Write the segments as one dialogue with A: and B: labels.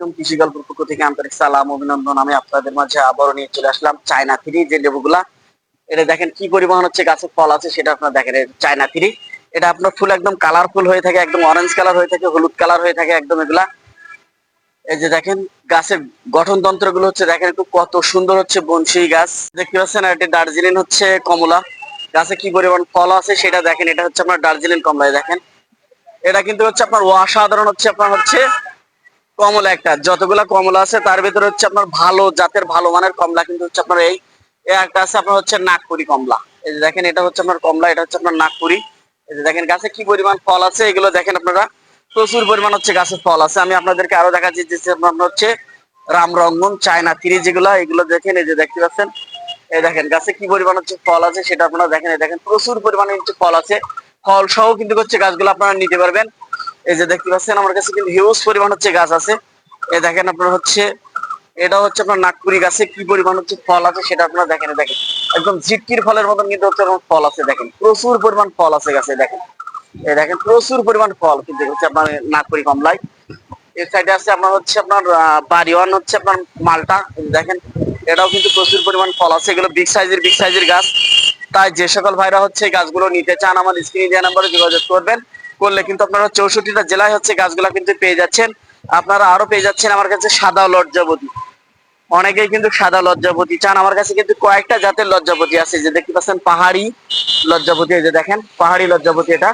A: কৃষি গল্পের পক্ষ থেকে আন্তরিক সালাম, অভিনন্দন। আমি আপনাদের মাঝে আবারও নিয়ে চলে আসলাম চায়না থ্রি, যে লেবুগুলা। এটা দেখেন কি পরিমাণ হচ্ছে গাছের ফল আছে, সেটা দেখেন চায়না থ্রি। এটা আপনার ফুল একদম কালারফুল হয়ে থাকে, একদম অরেঞ্জ কালার হয়ে থাকে, হলুদ কালার হয়ে থাকে একদম এগুলা। এই যে দেখেন গাছের গঠন তন্ত্রগুলো হচ্ছে, দেখেন একটু কত সুন্দর হচ্ছে বনশি গাছ। দেখতে পাচ্ছেন, আর এটা দার্জিলিং হচ্ছে কমলা। গাছে কি পরিমাণ ফল আছে সেটা দেখেন, এটা হচ্ছে আপনার দার্জিলিং কমলায় দেখেন। এটা কিন্তু হচ্ছে আপনার অসাধারণ হচ্ছে, আপনার হচ্ছে কমলা একটা। যতগুলা কমলা আছে, তার ভিতরে হচ্ছে আপনার ভালো জাতের, ভালো মানের কমলা কিন্তু হচ্ছে আপনার এই একটা আছে, আপনার হচ্ছে নাগপুরি কমলা। এই যে দেখেন, এটা হচ্ছে আপনার কমলা, এটা হচ্ছে আপনার নাগপুরি। এই যে দেখেন, গাছে কি পরিমাণ ফল আছে, এগুলো দেখেন আপনারা। প্রচুর পরিমাণ হচ্ছে গাছের ফল আছে। আমি আপনাদেরকে আরও দেখাচ্ছি, যে আপনার হচ্ছে রাম রামরঙ্গন, চায়না থ্রি যেগুলো, এগুলো দেখেন, এই যে দেখতে পাচ্ছেন। এই দেখেন, গাছে কি পরিমাণ হচ্ছে ফল আছে, সেটা আপনারা দেখেন, এই দেখেন, প্রচুর পরিমাণে হচ্ছে ফল আছে। ফল সহ কিন্তু হচ্ছে গাছগুলো আপনারা নিতে পারবেন। এই যে দেখতে পাচ্ছেন, আমার কাছে কিন্তু হিউজ পরিমাণ হচ্ছে গাছ আছে। এ দেখেন আপনার হচ্ছে, এটা হচ্ছে আপনার নাগপুরি গাছে কি পরিমাণ হচ্ছে ফল আছে সেটা আপনারা দেখেন দেখেন। একদম ঝিটকির ফলের মতন কিন্তু হচ্ছে ফল আছে, দেখেন। প্রচুর পরিমাণ ফল আছে গাছে, দেখেন। এই দেখেন, প্রচুর পরিমাণ ফল কিন্তু হচ্ছে আপনার নাগপুরি কমলায়। এর সাইডে আছে আপনার হচ্ছে আপনার বাড়িওয়ান হচ্ছে আপনার মালটা, দেখেন। এটাও কিন্তু প্রচুর পরিমাণ ফল আছে, এগুলো বিগ সাইজের বিগ সাইজের গাছ। তাই যে সকল ভাইরা হচ্ছে গাছগুলো নিতে চান, আমার স্ক্রিনে দেওয়া নাম্বারে যোগাযোগ করবেন। করলে কিন্তু আপনারা চৌষট্টিটা জেলায় হচ্ছে গাছগুলা কিন্তু পেয়ে যাচ্ছেন। আপনারা আরও পেয়ে যাচ্ছেন আমার কাছে সাদা লজ্জাবতী। অনেকেই কিন্তু সাদা লজ্জাপতি চান। আমার কাছে কিন্তু কয়েকটা জাতের লজ্জাপতি আছে। যে দেখতে পাচ্ছেন পাহাড়ি লজ্জাপতি এই যে দেখেন, পাহাড়ি লজ্জাপতি এটা।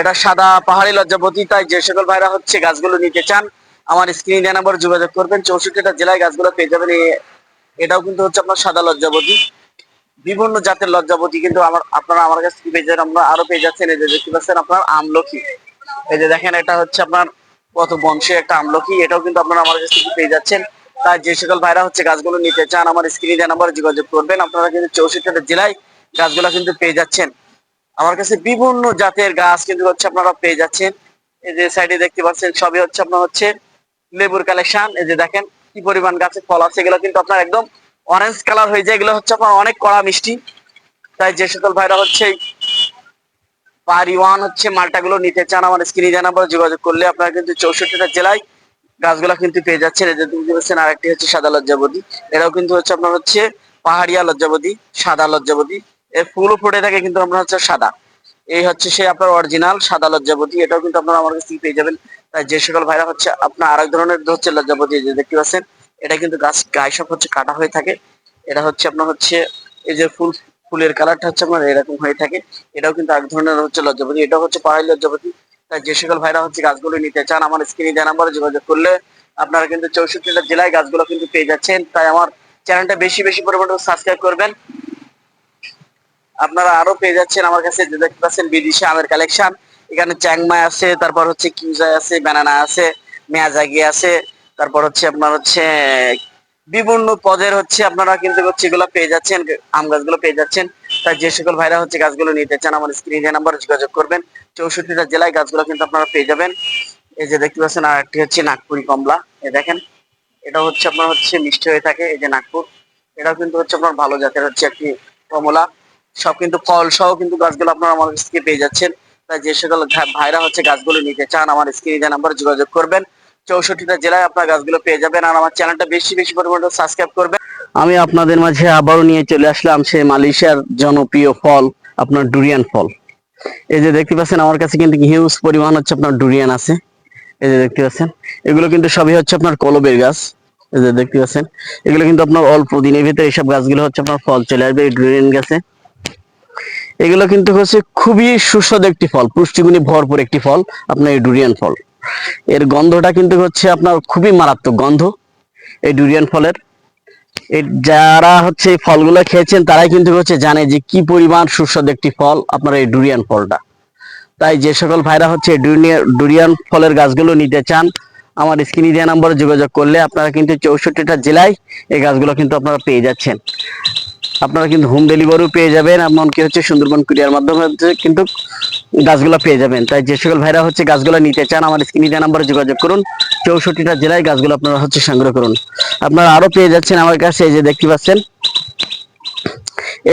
A: এটা সাদা পাহাড়ি লজ্জাপতি তাই যে সকল ভাইরা হচ্ছে গাছগুলো নিতে চান, আমার স্ক্রিন নাম্বার যোগাযোগ করবেন। চৌষট্টিটা জেলায় গাছগুলো পেয়ে যাবেন। এটাও কিন্তু হচ্ছে আপনার সাদা লজ্জাপতি বিভিন্ন জাতের লজ্জাপতি কিন্তু আমার, আপনারা আমার কাছ পেয়ে যাবেন, আপনারা আরও পেয়ে যাচ্ছেন এই যে দেখতে পাচ্ছেন আপনার আমলকি। এই যে দেখেন, এটা হচ্ছে আপনার কত বংশে একটা আমলকি, এটাও কিন্তু আপনারা আমার কাছ থেকে পেয়ে যাচ্ছেন। তাই যে সকল ভাইরা হচ্ছে গাছগুলো নিতে চান, আমার স্ক্রিনে দেওয়া নাম্বারে যোগাযোগ করবেন, আপনারা কিন্তু চৌষট্টিটা জেলায় গাছগুলো কিন্তু পেয়ে যাচ্ছেন। আমার কাছে বিভিন্ন জাতের গাছ কিন্তু হচ্ছে আপনারা পেয়ে যাচ্ছেন। এই যে সাইডে দেখতে পাচ্ছেন, সবই হচ্ছে আপনার হচ্ছে লেবুর কালেকশন। এই যে দেখেন, কি পরিমাণ গাছে ফল আছে, এগুলো কিন্তু আপনার একদম অরেঞ্জ কালার হয়ে যায়, এগুলো হচ্ছে আপনার অনেক কড়া মিষ্টি। তাই যে সকল ভাইরা হচ্ছে পারি ওয়ান হচ্ছে মালটাগুলো নিতে চান, আমার স্ক্রিনে জানাবার যোগাযোগ করলে আপনারা কিন্তু চৌষট্টিটা জেলায় গাছগুলো কিন্তু পেয়ে যাচ্ছেন। দেখতে পাচ্ছেন আরেকটি হচ্ছে সাদা লজ্জাবতী। এটাও কিন্তু হচ্ছে আপনার হচ্ছে পাহাড়িয়া লজ্জাবতী, সাদা লজ্জাবতী। এর ফুলও ফুটে থাকে, কিন্তু আপনার হচ্ছে সাদা। এই হচ্ছে সে আপনার অরিজিনাল সাদা লজ্জাপতি এটাও কিন্তু আপনারা আমার কাছ থেকে পেয়ে যাবেন। তাই যে সকল ভাইরা হচ্ছে আপনার আরেক ধরনের হচ্ছে লজ্জাপতি যে দেখতে পাচ্ছেন এটা কিন্তু গাছ গায়ে সব হচ্ছে কাটা হয়ে থাকে। এটা হচ্ছে আপনার হচ্ছে এই যে ফুল, ফুলের কালারটা হচ্ছে আপনার এরকম হয়ে থাকে। এটাও কিন্তু এক ধরনের হচ্ছে লজ্জাপতি, এটাও হচ্ছে পাহাড়ি লজ্জাপতি। তাই যে সকল ভাইরা হচ্ছে গাছগুলো নিতে চান, আমার স্ক্রিনে দেওয়া নাম্বারে যোগাযোগ করলে আপনারা কিন্তু চৌষট্টিটা জেলায় গাছগুলো কিন্তু পেয়ে যাচ্ছেন। তাই আমার চ্যানেলটা বেশি বেশি পরিমাণে সাবস্ক্রাইব করবেন। আপনারা আরও পেয়ে যাচ্ছেন আমার কাছে যে দেখতে পাচ্ছেন বিদেশি আমের কালেকশন। এখানে চ্যাংমাই আছে, তারপর হচ্ছে কিউজাই আছে, ব্যানানা আছে, মেয়াজাগি আছে। তারপর হচ্ছে আপনার হচ্ছে, বিভিন্ন পদের হচ্ছে আপনারা কিন্তু হচ্ছে এগুলো পেয়ে যাচ্ছেন, আম গাছগুলো পেয়ে যাচ্ছেন। তাই যে সকল ভাইরা হচ্ছে গাছগুলো নিতে চান, আমার স্ক্রিনে নাম্বার যোগাযোগ করবেন। চৌষট্টিটা জেলায় গাছগুলো কিন্তু আপনারা পেয়ে যাবেন। এই যে দেখতে পাচ্ছেন, আর একটি হচ্ছে নাগপুরি কমলা, এ দেখেন। এটা হচ্ছে আপনার হচ্ছে মিষ্টি হয়ে থাকে, এই যে নাগপুর। এটাও কিন্তু হচ্ছে আপনার ভালো জাতের হচ্ছে একটি কমলা। সব কিন্তু ফল সহ কিন্তু গাছগুলো আপনারা আমার কাছ থেকে পেয়ে যাচ্ছেন। তাই যে সকল ভাইরা হচ্ছে গাছগুলো নিতে চান, আমার স্ক্রিনে নাম্বার যোগাযোগ করবেন। চৌষট্টিটা জেলায় আপনার গাছগুলো পেয়ে যাবেন আর আমার চ্যানেলটা বেশি বেশি পরিমাণে সাবস্ক্রাইব করবেন। আমি আপনাদের মাঝে আবারও নিয়ে চলে আসলাম সেই মালয়েশিয়ার জনপ্রিয় ফল, আপনার ডুরিয়ান ফল। এই যে দেখতে পাচ্ছেন, আমার কাছে কিন্তু হিউজ পরিমাণ হচ্ছে আপনার ডুরিয়ান আছে। এই যে দেখতে পাচ্ছেন, এগুলো কিন্তু সবই হচ্ছে আপনার কলবের গাছ। এই যে দেখতে পাচ্ছেন, এগুলো কিন্তু আপনার অল্প দিনের ভিতরে এইসব গাছগুলো হচ্ছে আপনার ফল চলে আসবে এই ডুরিয়ান গাছে। এগুলো কিন্তু হচ্ছে খুবই সুস্বাদু একটি ফল, পুষ্টিগুণে ভরপুর একটি ফল, আপনার এই ডুরিয়ান ফল। এর গন্ধটা কিন্তু হচ্ছে আপনার খুবই মারাত্মক গন্ধ, এই ডুরিয়ান ফলের। যারা হচ্ছে এই ফলগুলো খেয়েছেন, তারাই কিন্তু হচ্ছে জানে যে কি পরিমাণ সুস্বাদু একটি ফল আপনার এই ডুরিয়ান ফলটা। তাই যে সকল ভাইরা হচ্ছে ডুরিয়া- ডুরিয়ান ফলের গাছগুলো নিতে চান, আমার স্ক্রিনে দেওয়া নাম্বারে যোগাযোগ করলে আপনারা কিন্তু চৌষট্টিটা জেলায় এই গাছগুলো কিন্তু আপনারা পেয়ে যাচ্ছেন। আপনারা কিন্তু হোম ডেলিভারিও পেয়ে যাবেন এমনকি হচ্ছে সুন্দরবন কুরিয়ার মাধ্যমে কিন্তু গাছগুলো পেয়ে যাবেন। তাই যে সকল ভাইরা হচ্ছে গাছগুলো নিতে চান, আমার স্ক্রিনে দেওয়া নাম্বারে যোগাযোগ করুন, চৌষট্টিটা জেলায় গাছগুলো আপনারা হচ্ছে সংগ্রহ করুন। আপনারা আরও পেয়ে যাচ্ছেন আমার কাছে, এই যে দেখতে পাচ্ছেন।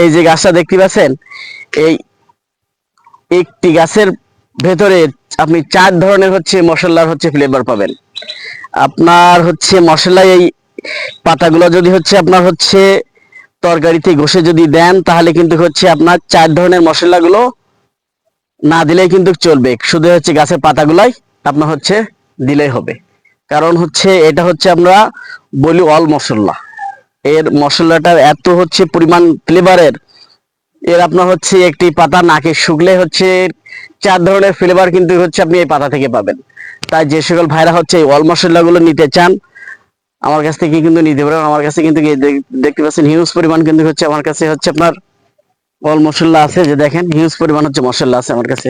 A: এই যে গাছটা দেখতে পাচ্ছেন, এই একটি গাছের ভেতরে আপনি চার ধরনের হচ্ছে মশলার হচ্ছে ফ্লেভার পাবেন। আপনার হচ্ছে মশলা এই পাতাগুলো যদি হচ্ছে আপনার হচ্ছে তরকারিতে ঘষে যদি দেন, তাহলে কিন্তু হচ্ছে আপনার চার ধরনের মশলাগুলো না দিলেই কিন্তু চলবে। শুধু হচ্ছে গাছের পাতাগুলাই আপনার হচ্ছে দিলেই হবে। কারণ হচ্ছে এটা হচ্ছে আমরা বলি অল মশলা। এর মশলাটার এত হচ্ছে পরিমাণ ফ্লেভারের, এর আপনার হচ্ছে একটি পাতা নাকে শুকলে হচ্ছে চার ধরনের ফ্লেভার কিন্তু হচ্ছে আপনি এই পাতা থেকে পাবেন। তাই যে সকল ভাইরা হচ্ছে এই অল মশলাগুলো নিতে চান আমার কাছ থেকে কিন্তু নিতে পারেন আমার কাছে কিন্তু দেখতে পাচ্ছেন হিউজ পরিমাণ কিন্তু হচ্ছে আমার কাছে হচ্ছে আপনার অল মশলা আছে, যে দেখেন হিউজ পরিমাণ হচ্ছে মশলা আছে আমার কাছে।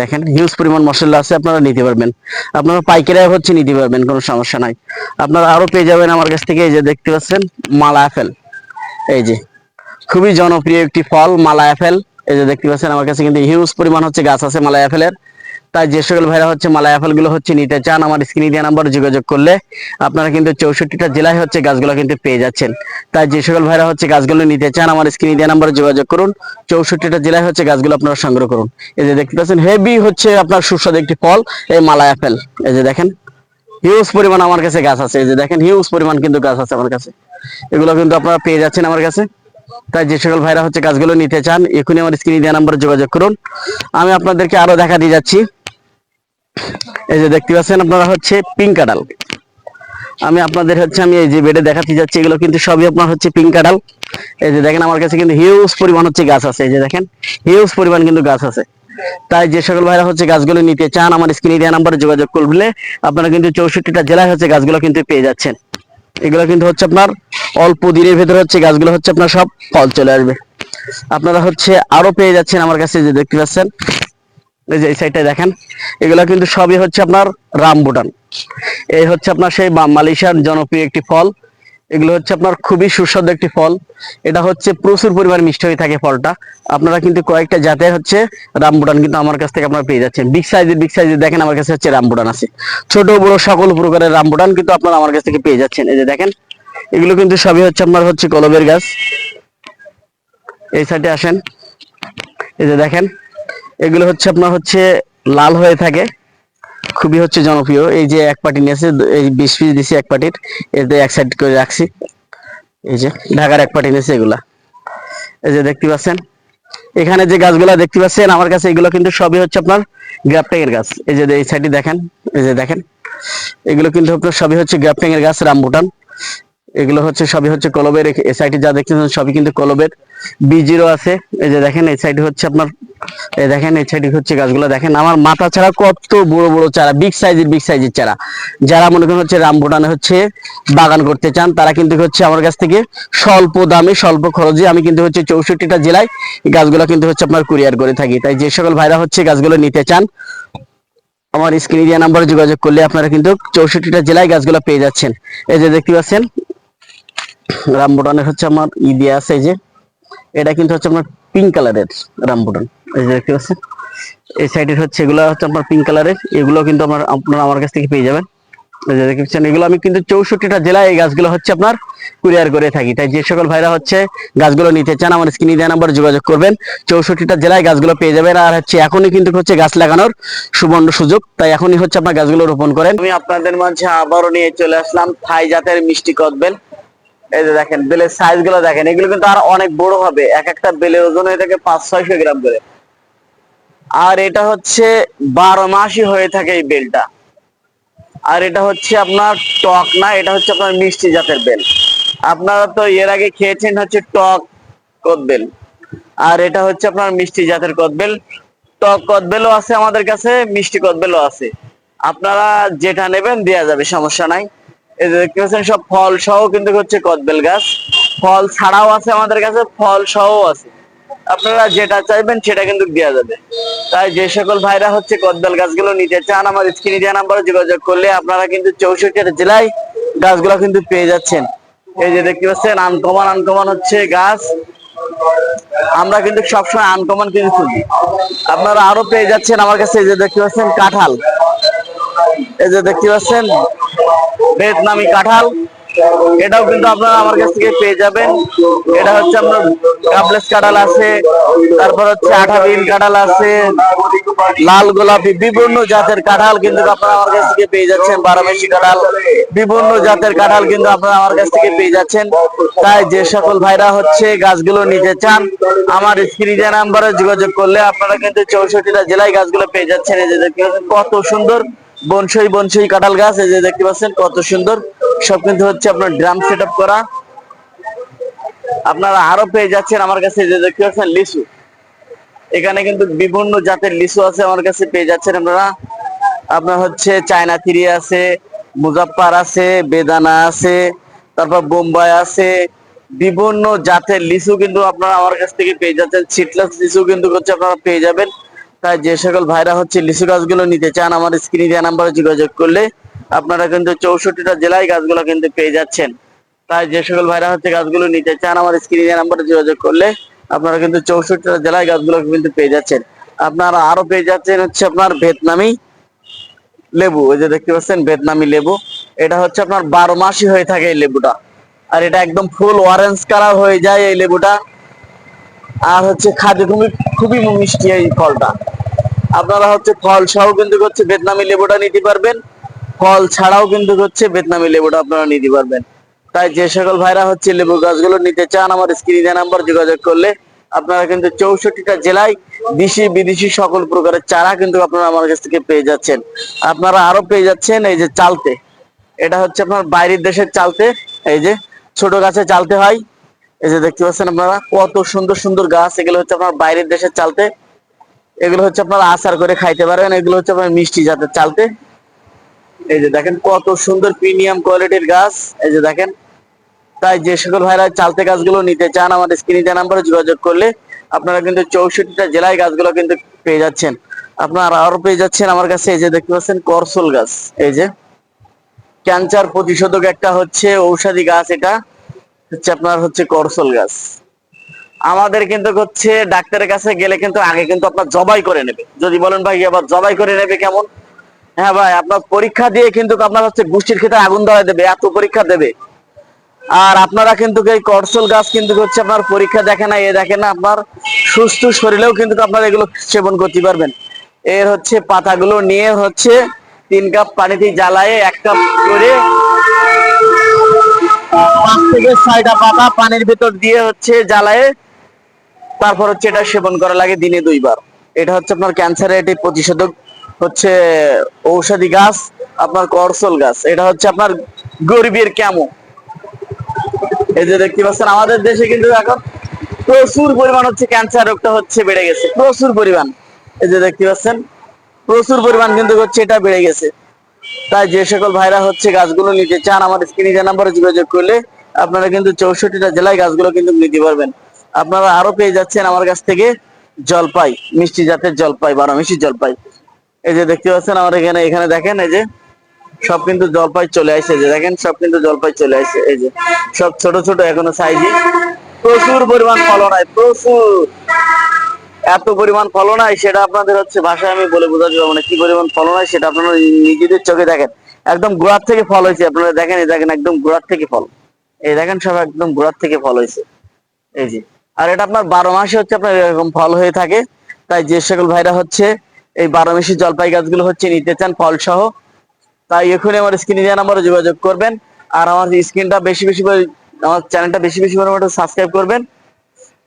A: দেখেন হিউজ পরিমাণ মশলা আছে, আপনারা নিতে পারবেন। আপনারা পাইকারি হচ্ছে নিতে পারবেন, কোনো সমস্যা নাই। আপনারা আরও পেয়ে যাবেন আমার কাছ থেকে, এই যে দেখতে পাচ্ছেন, মালা অ্যাপেল এই যে, খুবই জনপ্রিয় একটি ফল, মালা অ্যাপেল এই যে দেখতে পাচ্ছেন, আমার কাছে কিন্তু হিউজ পরিমাণ হচ্ছে গাছ আছে মালা অ্যাপেলের তাই যে সকল ভাইরা হচ্ছে মালা গুলো হচ্ছে নিতে চান, আমার স্ক্রিনে দেওয়া নাম্বার যোগাযোগ করলে আপনারা কিন্তু চৌষট্টিটা জেলায় হচ্ছে গাছগুলো কিন্তু পেয়ে যাচ্ছেন। তাই যে সকল ভাইরা হচ্ছে গাছগুলো নিতে চান, আমার স্ক্রিনে দেওয়া নাম্বারে যোগাযোগ করুন, চৌষট্টিটা জেলায় হচ্ছে গাছগুলো আপনারা সংগ্রহ করুন। এই যে দেখতে পাচ্ছেন, হেভি হচ্ছে আপনার সুস্বাদু একটি ফল, এই মালা অ্যাপেল এই যে দেখেন, হিউজ পরিমাণ আমার কাছে গাছ আছে। এই যে দেখেন, হিউজ পরিমাণ কিন্তু গাছ আছে আমার কাছে। এগুলো কিন্তু আপনারা পেয়ে যাচ্ছেন আমার কাছে। তাই যে সকল ভাইরা হচ্ছে গাছগুলো নিতে চান, এখনই আমার স্ক্রিনে দেওয়া নাম্বারে যোগাযোগ করুন। আমি আপনাদেরকে আরও দেখা দিয়ে যাচ্ছি। এই যে দেখতে পাচ্ছেন, আপনারা হচ্ছে পিঙ্ক কাঁঠাল। আমি আপনাদের হচ্ছে, আমি এই যে বেডে দেখাতে যাচ্ছি, এগুলো কিন্তু সবই আপনার হচ্ছে পিঙ্ক কাঁঠাল। এই যে দেখেন, আমার কাছে কিন্তু হিউজ পরিমাণ হচ্ছে গাছ আছে। এই যে দেখেন হিউজ পরিমাণ কিন্তু গাছ আছে। তাই যে সকল ভাইরা হচ্ছে গাছগুলো নিতে চান, আমার স্ক্রিনে দেওয়া নাম্বারে যোগাযোগ করলে আপনারা কিন্তু চৌষট্টিটা জেলায় হচ্ছে গাছগুলো কিন্তু পেয়ে যাচ্ছেন। এগুলো কিন্তু হচ্ছে আপনার অল্প দিনের ভেতরে হচ্ছে গাছগুলো হচ্ছে আপনার সব ফল চলে আসবে। আপনারা হচ্ছে আরও পেয়ে যাচ্ছেন আমার কাছে যে দেখতে পাচ্ছেন। এই যে এই সাইডটা দেখেন, এগুলো কিন্তু সবই হচ্ছে আপনার রামবুটান এই হচ্ছে আপনার সেই মালয়েশিয়ার জনপ্রিয় একটি ফল। এগুলো হচ্ছে আপনার খুবই সুস্বাদু একটি ফল। এটা হচ্ছে প্রচুর পরিমাণ মিষ্টি হয়ে থাকে ফলটা। আপনারা কিন্তু কয়েকটা জাতের হচ্ছে রামবুটান কিন্তু আমার কাছ থেকে আপনারা পেয়ে যাচ্ছেন। বিগ সাইজের বিগ সাইজের দেখেন আমার কাছে হচ্ছে রামবুটান আছে। ছোট, বড় সকল প্রকারের রামবুটান কিন্তু আপনারা আমার কাছ থেকে পেয়ে যাচ্ছেন। এই যে দেখেন, এগুলো কিন্তু সবই হচ্ছে আপনার হচ্ছে কলবের গাছ। এই সাইডে আসেন। এই যে দেখেন এগুলো হচ্ছে আপনার হচ্ছে লাল হয়ে থাকে। খুবই হচ্ছে জনপ্রিয়। এই যে এক পার্টি নিয়েছে এই বিশ পিস দিছি এক পার্টির এতে এক সাইড করে রাখছি। এই যে ঢাকার এক পাটি নিয়েছে এগুলা। এই যে দেখতে পাচ্ছেন। এখানে যে গাছগুলা দেখতে পাচ্ছেন, আমার কাছে এগুলো কিন্তু সবই হচ্ছে আপনার গ্রাফটিং এর গাছ। এই যে এই সাইডে দেখেন, এই যে দেখেন। এগুলো কিন্তু আপনার সবই হচ্ছে গ্রাফটিং এর গাছ রামবুটান এগুলো হচ্ছে, সবই হচ্ছে কলবের। এই সাইডে যা দেখতেছেন, সবই কিন্তু কলবের। বীজেরও আছে। এই যে দেখেন এই সাইডে হচ্ছে আপনার এই দেখেন এই সাইডে হচ্ছে গাছগুলো। দেখেন, আমার মাথা ছাড়া কত বড় বড় চারা বিগ সাইজের বিগ সাইজের চারা। যারা মনে করেন হচ্ছে রামবুটানে হচ্ছে বাগান করতে চান, তারা কিন্তু হচ্ছে আমার কাছ থেকে স্বল্প দামে, স্বল্প খরচে আমি কিন্তু হচ্ছে চৌষট্টিটা জেলায় গাছগুলো কিন্তু হচ্ছে আপনার কুরিয়ার করে থাকি। তাই যে সকল ভাইরা হচ্ছে গাছগুলো নিতে চান, আমার স্ক্রিনে দেওয়া নাম্বারে যোগাযোগ করলে আপনারা কিন্তু চৌষট্টিটা জেলায় গাছগুলো পেয়ে যাচ্ছেন। এই যে দেখতে পাচ্ছেন রামবুটানের হচ্ছে আমার ই দিয়ে আছে এই যে, এটা কিন্তু হচ্ছে আপনার পিঙ্ক কালারের রামবুটান। এই যে দেখতে পাচ্ছেন? এই সাইডের হচ্ছে এগুলো হচ্ছে আপনার পিঙ্ক কালারের এগুলো কিন্তু আমার আপনারা আমার কাছ থেকে পেয়ে যাবেন। এই যে দেখতে পাচ্ছেন, এগুলো আমি কিন্তু চৌষট্টিটা জেলায় এই গাছগুলো হচ্ছে আপনার কুরিয়ার করে থাকি। তাই যে সকল ভাইরা হচ্ছে গাছগুলো নিতে চান, আমার স্ক্রিনে দেওয়া নাম্বার যোগাযোগ করবেন। চৌষট্টিটা জেলায় গাছগুলো পেয়ে যাবেন, আর হচ্ছে এখনই কিন্তু হচ্ছে গাছ লাগানোর সুবর্ণ সুযোগ। তাই এখনই হচ্ছে আপনার গাছগুলো রোপণ করেন। আমি আপনাদের মাঝে আবারও নিয়ে চলে আসলাম, থাই জাতের মিষ্টি কদবেল। এই যে দেখেন, বেলের সাইজগুলো দেখেন, এগুলো কিন্তু আর অনেক বড় হবে। এক একটা বেলের ওজন হয়ে থাকে পাঁচ ছয়শো গ্রাম করে। আর এটা হচ্ছে বারো মাসই হয়ে থাকে এই বেলটা। আর এটা হচ্ছে আপনার টক না, এটা হচ্ছে আপনার মিষ্টি জাতের বেল। আপনারা তো এর আগে খেয়েছেন হচ্ছে টক কদবেল। আর এটা হচ্ছে আপনার মিষ্টি জাতের কদবেল। টক কদবেলও আছে আমাদের কাছে, মিষ্টি কদবেলও আছে। আপনারা যেটা নেবেন দেয়া যাবে, সমস্যা নাই। এই দেখতে পাচ্ছেন, সব ফল সহ কিন্তু হচ্ছে কদবেল গাছ। ফল ছাড়াও আছে আমাদের কাছে, ফল সহ আছে। আপনারা যেটা চাইবেন সেটা কিন্তু দেওয়া যাবে। তাই যে সকল ভাইরা হচ্ছে কদবেল গাছগুলো নিতে চান, আমার স্ক্রিনে দেওয়া নাম্বারে যোগাযোগ করলে আপনারা কিন্তু চৌষট্টি জেলায় গাছগুলো কিন্তু পেয়ে যাচ্ছেন। এই যে দেখতে পাচ্ছেন আনকমন আনকমন হচ্ছে গাছ। আমরা কিন্তু সবসময় আনকমন কিন্তু খুঁজি। আপনারা আরও পেয়ে যাচ্ছেন আমার কাছে, এই যে দেখতে পাচ্ছেন, কাঁঠাল। এই যে দেখতে পাচ্ছেন ভিয়েতনামি কাঁঠাল। এটাও কিন্তু আপনারা আমার কাছ থেকে পেয়ে যাবেন। এটা হচ্ছে আপনার কাবলেস কাঁঠাল আছে, তারপর হচ্ছে আঠাবিল কাঁঠাল আছে, লাল গোলাপি বিভিন্ন জাতের কাঁঠাল কিন্তু আপনারা আমার কাছ থেকে পেয়ে যাচ্ছেন বারোমেশি কাঁঠাল। বিভিন্ন জাতের কাঁঠাল কিন্তু আপনারা আমার কাছ থেকে পেয়ে যাচ্ছেন। তাই যে সকল ভাইরা হচ্ছে গাছগুলো নিতে চান, আমার স্ক্রিনে নাম্বারে যোগাযোগ করলে আপনারা কিন্তু চৌষট্টিটা জেলায় গাছগুলো পেয়ে যাচ্ছেন। এই যে কত সুন্দর বনসই বনসই কাঁঠাল গাছ, এই যে দেখতে পাচ্ছেন কত সুন্দর। সব কিন্তু হচ্ছে আপনার ড্রাম সেট করা। আপনারা আরও পেয়ে যাচ্ছেন আমার কাছে যে দেখতে পাচ্ছেন লিচু। এখানে কিন্তু বিভিন্ন জাতের লিচু আছে আমার কাছে পেয়ে যাচ্ছেন আপনারা। আপনার হচ্ছে চায়না থ্রি আছে, মুজাফফার আছে, বেদানা আছে, তারপর বোম্বাই আছে। বিভিন্ন জাতের লিচু কিন্তু আপনারা আমার কাছ থেকে পেয়ে যাচ্ছেন। সিটলেস লিচু কিন্তু হচ্ছে আপনারা পেয়ে যাবেন। তাই যে সকল ভাইরা হচ্ছে লিচু গাছগুলো নিতে চান, আমার স্ক্রিনে দেওয়া নাম্বারে যোগাযোগ করলে আপনারা কিন্তু চৌষট্টিটা জেলায় গাছগুলো কিন্তু পেয়ে যাচ্ছেন। তাই যে সকল ভাইরা হচ্ছে গাছগুলো নিতে চান, আমার স্ক্রিনে দেওয়া নাম্বারে যোগাযোগ করলে আপনারা কিন্তু চৌষট্টিটা জেলায় গাছগুলো কিন্তু পেয়ে যাচ্ছেন। আপনারা আরও পেয়ে যাচ্ছেন হচ্ছে আপনার ভিয়েতনামি লেবু ওই যে দেখতে পাচ্ছেন ভিয়েতনামি লেবু। এটা হচ্ছে আপনার বারো মাসই হয়ে থাকে এই লেবুটা। আর এটা একদম ফুল অরেঞ্জ কালার হয়ে যায় এই লেবুটা। আর হচ্ছে খাদ্য খুবই খুবই মিষ্টি এই ফলটা। আপনারা হচ্ছে ফল সহ কিন্তু হচ্ছে ভিয়েতনামি লেবুটা নিতে পারবেন। ফল ছাড়াও কিন্তু হচ্ছে ভিয়েতনামি লেবুটা আপনারা নিতে পারবেন। তাই যে সকল ভাইরা হচ্ছে লেবু গাছগুলো নিতে চান, আমার স্ক্রিনে নাম্বার যোগাযোগ করলে আপনারা কিন্তু চৌষট্টিটা জেলায় দেশি, বিদেশি সকল প্রকারের চারা কিন্তু আপনারা আমার কাছ থেকে পেয়ে যাচ্ছেন। আপনারা আরও পেয়ে যাচ্ছেন এই যে চালতে। এটা হচ্ছে আপনার বাইরের দেশের চালতে, এই যে ছোট গাছে চালতে হয়। এই যে দেখতে পাচ্ছেন আপনারা, কত সুন্দর সুন্দর গাছ, এগুলো হচ্ছে আপনার বাইরের দেশের চালতে। এগুলো হচ্ছে আপনারা আচার করে খাইতে পারেন এগুলো হচ্ছে আপনার মিষ্টি জাতের চালতে। এই যে দেখেন, কত সুন্দর প্রিমিয়াম কোয়ালিটির গাছ। এই যে দেখেন, তাই যে সকল ভাইরা চালতে গাছগুলো নিতে চান, আমাদের স্ক্রিনে নাম্বারে যোগাযোগ করলে আপনারা কিন্তু চৌষট্টিটা জেলায় গাছগুলো কিন্তু পেয়ে যাচ্ছেন। আপনারা আরও পেয়ে যাচ্ছেন আমার কাছে, এই যে দেখতে পাচ্ছেন, করসল গাছ। এই যে, ক্যান্সার প্রতিষেধক একটা হচ্ছে ঔষধি গাছ এটা। হচ্ছে আপনার হচ্ছে করসল গাছ। আমাদের কিন্তু হচ্ছে ডাক্তারের কাছে গেলে কিন্তু আগে কিন্তু আপনার জবাই করে নেবে। যদি বলেন, ভাই আবার জবাই করে নেবে কেমন? হ্যাঁ ভাই, আপনার পরীক্ষা দিয়ে কিন্তু আপনার হচ্ছে গোষ্ঠীর ক্ষেত্রে আগুন ধরে দেবে, এত পরীক্ষা দেবে। আর আপনারা কিন্তু এই করসল গাছ কিন্তু হচ্ছে আপনার পরীক্ষা দেখে না, এ দেখে না, আপনার সুস্থ শরীরেও কিন্তু আপনারা এগুলো সেবন করতে পারবেন। এর হচ্ছে পাতাগুলো নিয়ে হচ্ছে তিন কাপ পানিতে জ্বালায়ে এক কাপ করে পাঁচ থেকে ছয়টা পাতা পানির ভিতর দিয়ে হচ্ছে জ্বালায়ে তারপর হচ্ছে এটা সেবন করা লাগে দিনে দুইবার। এটা হচ্ছে আপনার একটি প্রতিষেধক হচ্ছে ঔষধি গাছ, আপনার করসল গাছ। এটা হচ্ছে আপনার গরিবের কেমন এই যে দেখতে পাচ্ছেন, আমাদের দেশে কিন্তু এখন প্রচুর পরিমাণ হচ্ছে ক্যান্সার রোগটা হচ্ছে বেড়ে গেছে, প্রচুর পরিমাণ। এই যে দেখতে পাচ্ছেন, প্রচুর পরিমাণ কিন্তু হচ্ছে এটা বেড়ে গেছে। তাই যে সকল ভাইরা হচ্ছে গাছগুলো নিতে চান আমার স্ক্রিনে যে নাম্বারে যোগাযোগ করলে আপনারা কিন্তু চৌষট্টিটা জেলায় গাছগুলো কিন্তু নিতে পারবেন। আপনারা আরও পেয়ে যাচ্ছেন আমার কাছ থেকে জলপাই, মিষ্টি জাতের জলপাই, বারো মিষ্টি জলপাই। এই যে দেখতে পাচ্ছেন আমার এখানে এখানে দেখেন এই যে সব কিন্তু জলপাই চলে আসছে যে দেখেন সব কিন্তু জলপাই চলে আসছে, এই যে সব ছোট ছোট এখনও সাইজে। প্রচুর পরিমাণ ফলন হয়, প্রচুর। এত পরিমাণ ফলন হয় সেটা আপনাদের হচ্ছে ভাষায় আমি বলে বোঝাতে পারব না। কি পরিমাণ ফলন হয় সেটা আপনারা নিজেদের চোখে দেখেন। একদম গোড়ার থেকে ফল হয়েছে, আপনারা দেখেন, এই দেখেন একদম গোড়ার থেকে ফল। এই দেখেন সব একদম গোড়ার থেকে ফল হয়েছে। এই যে, আর এটা আপনার বারো মাসে হচ্ছে আপনার এরকম ফল হয়ে থাকে। তাই যে সকল ভাইরা হচ্ছে এই বারো মাসি জলপাই গাছগুলো হচ্ছে নিতে চান ফল সহ, তাই এখনই আমার স্ক্রিনে দেওয়া নাম্বারে যোগাযোগ করবেন। আর আমার স্ক্রিনটা বেশি বেশি আমার চ্যানেলটা বেশি বেশি পরিমাণে সাবস্ক্রাইব করবেন।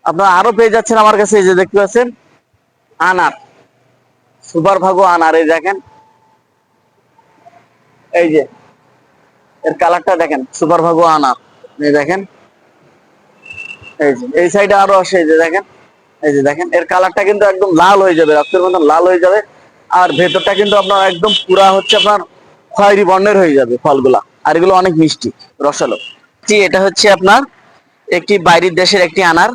A: আপনারা আরও পেয়ে যাচ্ছেন আমার কাছে, এই যে দেখতে পাচ্ছেন, আনার। সুপার ভাগো আনার, এই দেখেন। এই যে, এর কালারটা দেখেন সুপার ভাগো আনার। এই দেখেন। এই যে, এই সাইডে আরও আসে, এই যে দেখেন। এই যে দেখেন, এর কালারটা কিন্তু একদম লাল হয়ে যাবে, রক্তের মতন লাল হয়ে যাবে। আর ভেতরটা কিন্তু আপনার একদম পুরা হচ্ছে আপনার খয়েরি বর্ণের হয়ে যাবে ফলগুলা। আর এগুলো অনেক মিষ্টি, রসালো। এটা হচ্ছে আপনার একটি বাইরের দেশের একটি আনার।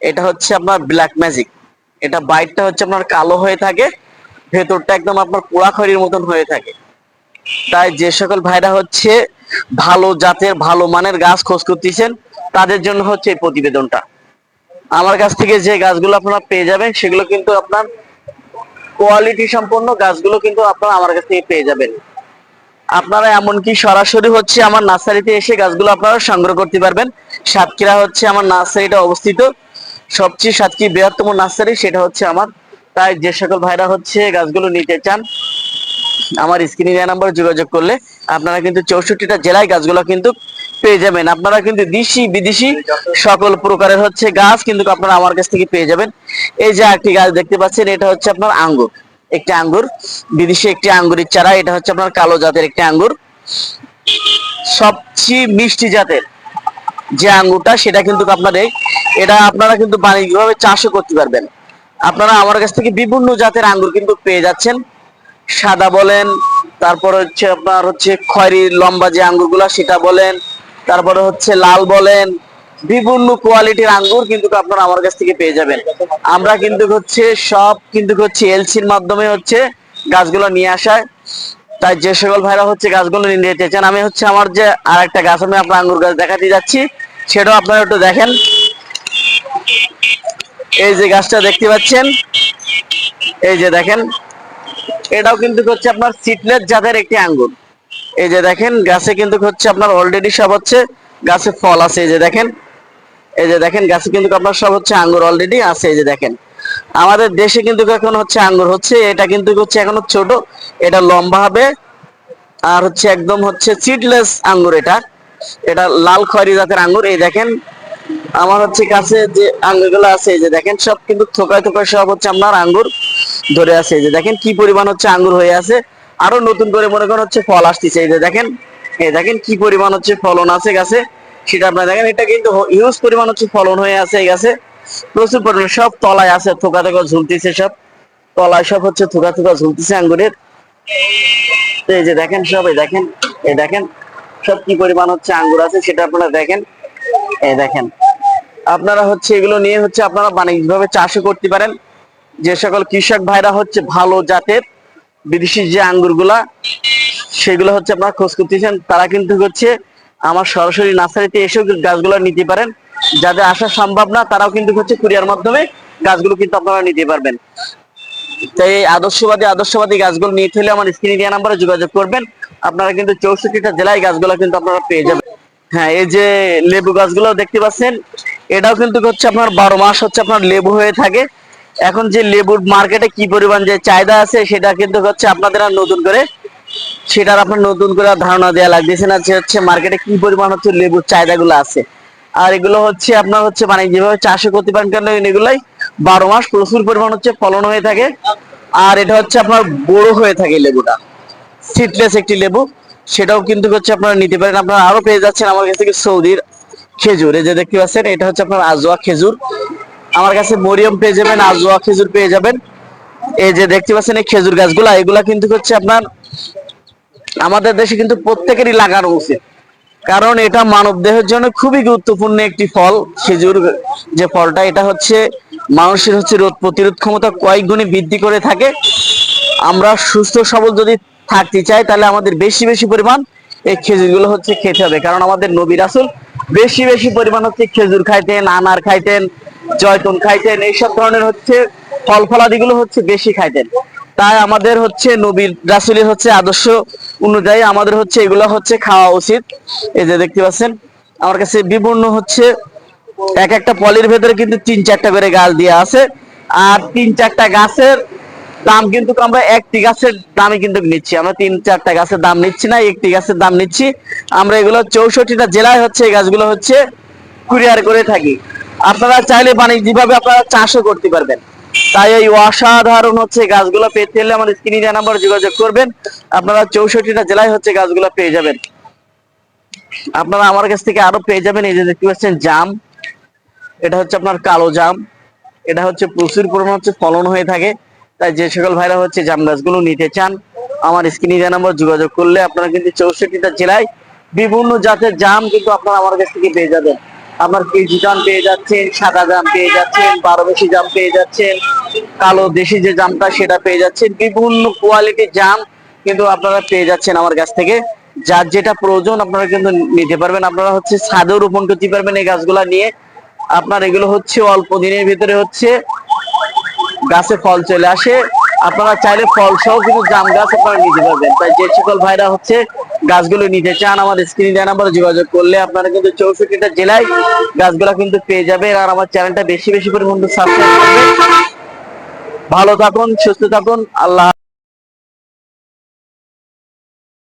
A: এটা হচ্ছে আপনার ব্ল্যাক ম্যাজিক এটা বাইরটা হচ্ছে আপনার কালো হয়ে থাকে, ভেতরটা একদম আপনার পোড়া খয়েরির মতন হয়ে থাকে। তাই যে সকল ভাইরা হচ্ছে ভালো জাতের, ভালো মানের গাছ খোঁজ করতেছেন, তাদের জন্য হচ্ছে এই প্রতিবেদনটা। আমার কাছ থেকে যে গাছগুলো আপনারা পেয়ে যাবেন, সেগুলো কিন্তু আপনার কোয়ালিটি সম্পন্ন গাছগুলো কিন্তু আপনারা আমার কাছ থেকে পেয়ে যাবেন। আপনারা এমনকি সরাসরি হচ্ছে আমার নার্সারিতে এসে গাছগুলো আপনারা সংগ্রহ করতে পারবেন। সাতক্ষীরা হচ্ছে আমার নার্সারিটা অবস্থিত। সবচেয়ে সাতক্ষীরা বৃহত্তম নার্সারি সেটা হচ্ছে আমার। তাই যে সকল ভাইরা হচ্ছে গাছগুলো নিতে চান, আমার স্ক্রিনে দেওয়া নাম্বারে যোগাযোগ করলে আপনারা কিন্তু চৌষট্টিটা জেলায় গাছগুলো কিন্তু পেয়ে যাবেন। আপনারা কিন্তু দেশি, বিদেশি সকল প্রকারের হচ্ছে গাছ কিন্তু আপনারা আমার কাছ থেকে পেয়ে যাবেন। এই যে একটি গাছ দেখতে পাচ্ছেন, এটা হচ্ছে আপনার আঙ্গুর। একটি আঙ্গুর, বিদেশি একটি আঙ্গুরের চারা, এটা হচ্ছে আপনার কালো জাতের একটি আঙ্গুর। সবচেয়ে মিষ্টি জাতের যে আঙ্গুরটা, সেটা কিন্তু আপনাদের এটা আপনারা কিন্তু বাণিজ্যিকভাবে চাষও করতে পারবেন। আপনারা আমার কাছ থেকে বিভিন্ন জাতের আঙ্গুর কিন্তু পেয়ে যাচ্ছেন। সাদা বলেন, তারপর হচ্ছে আপনার হচ্ছে খয়েরি লম্বা যে আঙ্গুরগুলো, সেটা বলেন, তারপরে হচ্ছে লাল বলেন, বিভিন্ন কোয়ালিটির আঙ্গুর কিন্তু আপনারা আমার কাছ থেকে পেয়ে যাবেন। আমরা কিন্তু হচ্ছে সব কিন্তু হচ্ছে এলসির মাধ্যমে হচ্ছে গাছগুলো নিয়ে আসায়। তাই যে সকল ভাইরা হচ্ছে গাছগুলো নিয়ে যেতে চান, আমি হচ্ছে আমার যে আর একটা গাছ, আমি আপনার আঙ্গুর গাছ দেখাতে যাচ্ছি। সেটাও আপনারা একটু দেখেন। এই যে গাছটা দেখতে পাচ্ছেন? এই যে দেখেন, এটাও কিন্তু হচ্ছে আপনার সিটলেস জাতের একটি আঙ্গুর। এই যে দেখেন, গাছে কিন্তু হচ্ছে আপনার অলরেডি সব হচ্ছে, গাছে ফল আছে, এই যে দেখেন। এই যে দেখেন, গাছে কিন্তু আপনার সব হচ্ছে আঙ্গুর অলরেডি আছে, এই যে দেখেন। আমাদের দেশে কিন্তু এখন হচ্ছে আঙ্গুর হচ্ছে, এটা কিন্তু হচ্ছে এখনও ছোট, এটা লম্বা হবে, আর হচ্ছে একদম হচ্ছে সিডলেস আঙ্গুর এটা। এটা লাল খয়রি জাতের আঙ্গুর, এই দেখেন। আমার হচ্ছে কাছে যে আঙ্গুরগুলো আছে যে দেখেন সব কিন্তু থোকায় থোকায় সব হচ্ছে আপনার আঙ্গুর ধরে আছে। যে দেখেন কি পরিমাণ হচ্ছে আঙ্গুর হয়ে আছে। আরও নতুন করে মনে করেন হচ্ছে ফল আসতেছে। এই যে দেখেন, এই দেখেন কি পরিমাণ হচ্ছে ফলন আছে গাছে। সেটা আপনারা দেখেন, এটা কিন্তু হিউজ পরিমাণ হচ্ছে ফলন হয়ে আছে এই গাছে। প্রচুর পরিমাণে সব তলায় আছে, থোকা থোকা ঝুলতেছে সব। তলায় সব হচ্ছে থোকা থোকা ঝুলতেছে আঙ্গুরের। এই যে দেখেন সব, এই দেখেন এই দেখেন, সব কি পরিমাণ হচ্ছে আঙ্গুর আছে সেটা আপনারা দেখেন। এই দেখেন আপনারা হচ্ছে এগুলো নিয়ে হচ্ছে আপনারা বাণিজ্যিকভাবে চাষও করতে পারেন। যে সকল কৃষক ভাইরা হচ্ছে ভালো জাতের বিদেশি যে আঙ্গুরগুলা, সেগুলো হচ্ছে আপনারা খোঁজ করতেছেন, তারা কিন্তু হচ্ছে আমার সরাসরি নার্সারিতে এসেও গাছগুলো নিতে পারেন। যাদের আসা সম্ভব না, তারাও কিন্তু হচ্ছে কুরিয়ার মাধ্যমে গাছগুলো কিন্তু আপনারা নিতে পারবেন। তাই এই আদর্শবাদী আদর্শবাদী গাছগুলো নিতে হলে আমার স্ক্রিনে দেওয়া নাম্বারে যোগাযোগ করবেন। আপনারা কিন্তু চৌষট্টিটা জেলায় গাছগুলো কিন্তু আপনারা পেয়ে যাবেন। হ্যাঁ এই যে লেবু গাছগুলো দেখতে পাচ্ছেন এটাও কিন্তু হচ্ছে আপনার বারো মাস হচ্ছে আপনার লেবু হয়ে থাকে। এখন যে লেবুর মার্কেটে কি পরিমাণ যে চাহিদা আছে, সেটা কিন্তু হচ্ছে আপনাদের আর নতুন করে সেটার আপনার নতুন করে ধারণা দেওয়া লাগতেছে না যে হচ্ছে মার্কেটে কি পরিমাণ হচ্ছে লেবুর চাহিদাগুলো আছে। আর এগুলো হচ্ছে আপনার হচ্ছে মানে যেভাবে চাষও করতে পারেন কেন এগুলাই বারো মাস প্রচুর পরিমাণ হচ্ছে ফলন হয়ে থাকে। আর এটা হচ্ছে আপনার বড় হয়ে থাকে লেবুটা। সিডলেস একটি লেবু, সেটাও কিন্তু হচ্ছে আপনারা নিতে পারেন। আপনারা আরও পেয়ে যাচ্ছেন আমার কাছ থেকে সৌদির খেজুর, এই যে দেখতে পাচ্ছেন, এটা হচ্ছে আপনার আজোয়া খেজুর। আমার কাছে মরিয়ম পেয়ে যাবেন, আজোয়া খেজুর পেয়ে যাবেন। এই যে দেখতে পাচ্ছেন এই খেজুর গাছগুলা, এগুলা কিন্তু হচ্ছে আপনার আমাদের দেশে কিন্তু প্রত্যেকেরই লাগানো উচিত। কারণ এটা মানব দেহের জন্য খুবই গুরুত্বপূর্ণ একটি ফল, খেজুর যে ফলটা, এটা হচ্ছে মানুষের হচ্ছে রোগ প্রতিরোধ ক্ষমতা কয়েক গুণে বৃদ্ধি করে থাকে। আমরা সুস্থ সবল যদি থাকতে চাই, তাহলে আমাদের বেশি বেশি পরিমাণ এই খেজুরগুলো হচ্ছে খেতে হবে। কারণ আমাদের নবী রাসুল বেশি বেশি পরিমাণ হচ্ছে খেজুর খাইতেন, আনার খাইতেন, জয়তুন খাইতেন, এইসব ধরনের হচ্ছে ফল ফলাদিগুলো হচ্ছে বেশি খাইতেন। তাই আমাদের হচ্ছে নবীর রাসুলের হচ্ছে আদর্শ অনুযায়ী আমাদের হচ্ছে এগুলো হচ্ছে খাওয়া উচিত। এই যে দেখতে পাচ্ছেন, আমার কাছে বিভিন্ন হচ্ছে এক একটা পলির ভেতরে কিন্তু তিন চারটা করে গাছ দেওয়া আছে। আর তিন চারটা গাছের দাম কিন্তু আমরা একটি গাছের দামে কিন্তু নিচ্ছি। আমরা তিন, চারটা গাছের দাম নিচ্ছি না, একটি গাছের দাম নিচ্ছি। আমরা এগুলো চৌষট্টিটা জেলায় হচ্ছে, এই গাছগুলো হচ্ছে কুরিয়ার করে থাকি। আপনারা চাইলে বাণিজ্যিকভাবে আপনারা চাষও করতে পারবেন। তাই এই অসাধারণ হচ্ছে গাছগুলো পেতে হলে আমার স্ক্রিনে দেওয়া নাম্বার যোগাযোগ করবেন। আপনারা চৌষট্টিটা জেলায় হচ্ছে গাছগুলো পেয়ে যাবেন। আপনারা আমার কাছ থেকে আরও পেয়ে যাবেন। এই যে দেখতে পাচ্ছেন জাম, এটা হচ্ছে আপনার কালো জাম। এটা হচ্ছে প্রচুর পরিমাণ হচ্ছে ফলন হয়ে থাকে। তাই যে সকল ভাইরা হচ্ছে জাম গাছগুলো নিতে চান, আমার স্ক্রিনে দেওয়া নাম্বার যোগাযোগ করলে আপনারা কিন্তু চৌষট্টিটা জেলায় বিভিন্ন জাতের জাম কিন্তু আপনারা আমার কাছ থেকে পেয়ে যাবেন। আপনার কেজি জাম পেয়ে যাচ্ছেন, সাদা জাম পেয়ে যাচ্ছেন, বারো বেশি জাম পেয়ে যাচ্ছেন, কালো দেশি যে জামটা সেটা পেয়ে যাচ্ছেন, বিভিন্ন কোয়ালিটির জাম কিন্তু আপনারা পেয়ে যাচ্ছেন আমার কাছ থেকে। যার যেটা প্রয়োজন আপনারা কিন্তু নিতে পারবেন। আপনারা হচ্ছে ছাদেও রোপণ করতে পারবেন এই গাছগুলা নিয়ে। আপনার এগুলো হচ্ছে অল্প দিনের ভিতরে হচ্ছে গাছে ফল চলে আসে। আপনারা চাইলে ফল সহ কিন্তু জাম গাছ আপনারা নিতে পারবেন। তাই যে সকল ভাইরা হচ্ছে গাছগুলো নিতে চান, আমাদের স্ক্রিন দেওয়া নাম্বারে যোগাযোগ করলে আপনারা কিন্তু চৌষট্টিটা জেলায় গাছগুলো কিন্তু পেয়ে যাবেন। আর আমার চ্যানেলটা বেশি বেশি পরিমাণ সাবস্ক্রাইব করবেন। ভালো থাকুন, সুস্থ থাকুন, আল্লাহ